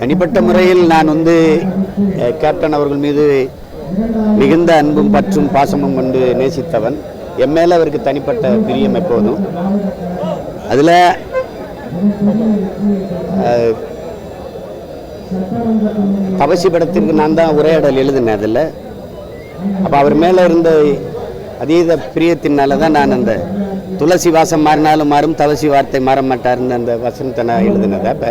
தனிப்பட்ட முறையில் நான் வந்து கேப்டன் அவர்கள் மீது மிகுந்த அன்பும் பற்றும் பாசமும் கொண்டு நேசித்தவன். என் மேலே அவருக்கு தனிப்பட்ட பிரியம் எப்போதும். அதில் தவசி படத்திற்கு நான் தான் உரையாடல் எழுதினேன் அதில். அப்போ அவர் மேலே இருந்த அதீத பிரியத்தினால தான் நான் அந்த துளசி வாசம் மாறினாலும் மாறும் தவசி வார்த்தை மாற மாட்டார்னு அந்த வசனத்தை நான் எழுதினதை அப்போ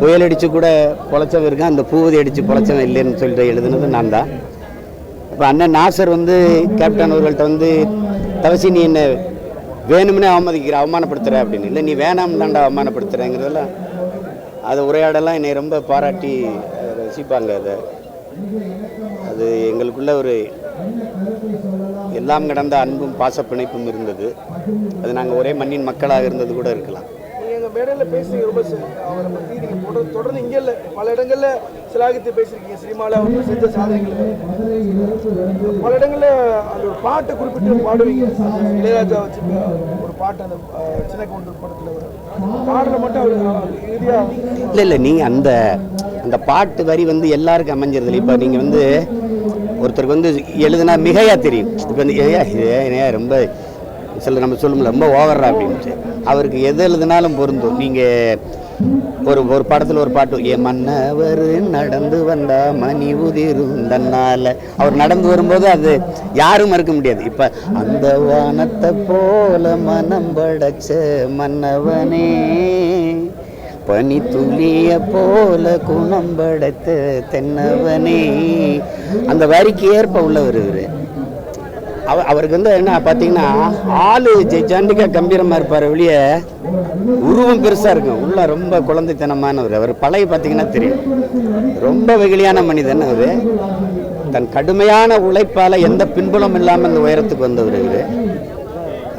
புயல் அடித்து கூட பொழைச்சவன் இருக்கான். அந்த பூவதி அடித்து பொழைச்சவன் இல்லைன்னு சொல்லிட்டு எழுதுனது நான் தான். இப்போ அண்ணன் நாசர் வந்து கேப்டன் அவர்கள்ட்ட வந்து தவசி நீ என்ன வேணும்னே அவமதிக்கிற அவமானப்படுத்துகிற அப்படின்னு. இல்லை நீ வேணாம் தாண்டா அவமானப்படுத்துகிறேங்கிறதெல்லாம் அதை உரையாடலாம். என்னை ரொம்ப பாராட்டி ரசிப்பாங்க அதை. அது எங்களுக்குள்ள ஒரு எல்லாம் கடந்த அன்பும் பாசப்பிணைப்பும் இருந்தது. அது நாங்கள் ஒரே மண்ணின் மக்களாக இருந்தது கூட இருக்கலாம். மேடையில் பேசுறீங்க ரொம்ப அவரை பற்றி நீங்கள் தொடர்ந்து தொடர்ந்து இங்கே இல்லை. பல இடங்களில் சிலாகித்து பேசியிருக்கீங்க. சினிமால அவங்க செஞ்ச சாதனைகள். பல இடங்களில் அந்த ஒரு பாட்டை குறிப்பிட்டு பாடுவீங்க. இளையராஜா வச்சு ஒரு பாட்டு அந்த சின்ன கவுண்டர் படத்தில் பாடல மட்டும் அவர் இறுதியாக இல்லை இல்லை நீங்கள் அந்த அந்த பாட்டு வரி வந்து எல்லாருக்கும் அமைஞ்சிருது இப்போ நீங்கள் வந்து ஒருத்தருக்கு வந்து எழுதுனா மிகையாக தெரியும். இப்போ வந்து ஏயா ஏயா ரொம்ப சில நம்ம சொல்லுவோம்ல ரொம்ப ஓவரா அப்படின்ட்டு. அவருக்கு எது எழுதுனாலும் பொருந்தும். நீங்கள் ஒரு ஒரு படத்தில் ஒரு பாட்டு என் மன்னவர் நடந்து வந்தா மணி உதிரும் தன்னால. அவர் நடந்து வரும்போது அது யாரும் மறுக்க முடியாது. இப்போ அந்த வானத்தை போல மனம் படைச்ச மன்னவனே பனி துளிய போல குணம் படைத்த தென்னவனே. அந்த வரிக்கு ஏற்ப உள்ளவர் இவர். அவர் அவருக்கு வந்து என்ன பார்த்தீங்கன்னா ஆளு ஜெய்ஜாண்டிக்கா கம்பீரமாக இருப்பார் வெளியே. உருவம் பெருசாக இருக்கும் உள்ள ரொம்ப குழந்தைத்தனமானவர். அவர் பழைய பார்த்தீங்கன்னா தெரியும். ரொம்ப வெகுளியான மனிதன் அவர். தன் கடுமையான உழைப்பால் எந்த பின்புலம் இல்லாமல் இந்த உயரத்துக்கு வந்தவர் இவர்.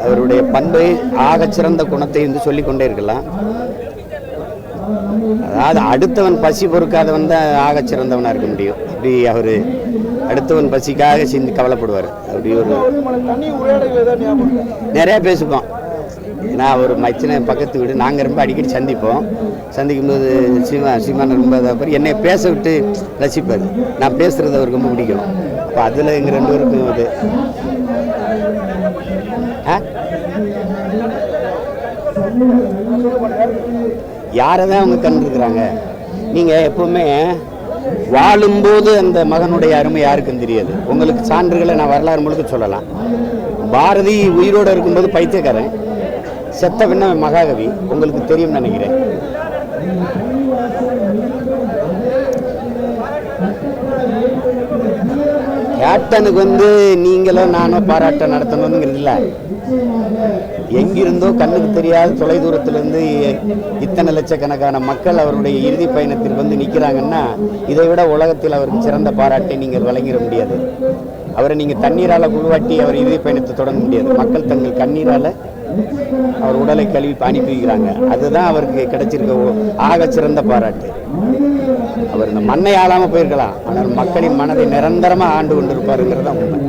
அவருடைய பண்பை ஆகச்சிறந்த குணத்தை வந்து சொல்லிக்கொண்டே இருக்கலாம். அதாவது அடுத்தவன் பசி பொறுக்காதவன் தான் ஆகச்சிறந்தவனாக இருக்க முடியும். அப்படி அவர் அடுத்தவன் பசிக்காக சிந்தி கவலைப்படுவார். அப்படி ஒரு நிறைய பேசிப்போம். நான் ஒரு மச்சினை பக்கத்து வீடு நாங்கள் ரொம்ப அடிக்கடி சந்திப்போம். சந்திக்கும் போது சீமா சீமான ரொம்ப அப்புறம் என்னை பேச விட்டு ரசிப்பார். நான் பேசுகிறது அவருக்கு ரொம்ப பிடிக்கும். அப்போ அதில் எங்கள் ரெண்டு பேருக்கும் அது. ஆ? யாரை தான் அவங்க கண்டுருக்குறாங்க? நீங்கள் எப்பவுமே வாழும்போது அந்த மகனுடைய அருமை யாருக்கும் தெரியாது. உங்களுக்கு சான்றுகளை நான் வரலாறு முழுக்க சொல்லலாம். பாரதி உயிரோடு இருக்கும்போது பைத்தியக்காரன். செத்த பின்ன மகாகவி. உங்களுக்கு தெரியும்னு நினைக்கிறேன். கேப்டனுக்கு வந்து நீங்களும் நானும் பாராட்டம் நடத்தணுங்கிறது இல்லை எங்கிருந்தோ கண்ணுக்கு தெரியாத தொலைதூரத்திலிருந்து இத்தனை லட்சக்கணக்கான மக்கள் அவருடைய இறுதி பயணத்தில் வந்து நிற்கிறாங்கன்னா இதை விட உலகத்தில் அவருக்கு சிறந்த பாராட்டை நீங்கள் வழங்கிட முடியாது. அவரை நீங்கள் தண்ணீரால் குழுவாட்டி அவர் இறுதி பயணத்தை தொடங்க முடியாது. மக்கள் தங்கள் கண்ணீரால் அவர் உடலை கழுவி அனுப்பி வைக்கிறாங்க. அதுதான் அவருக்கு கிடைச்சிருக்க ஆக சிறந்த பாராட்டு. அவர் இந்த மண்ணை ஆளாமல் போயிருக்கலாம். ஆனால் மக்களின் மனதை நிரந்தரமாக ஆண்டு கொண்டிருப்பாருங்கிறது தான் உண்மை.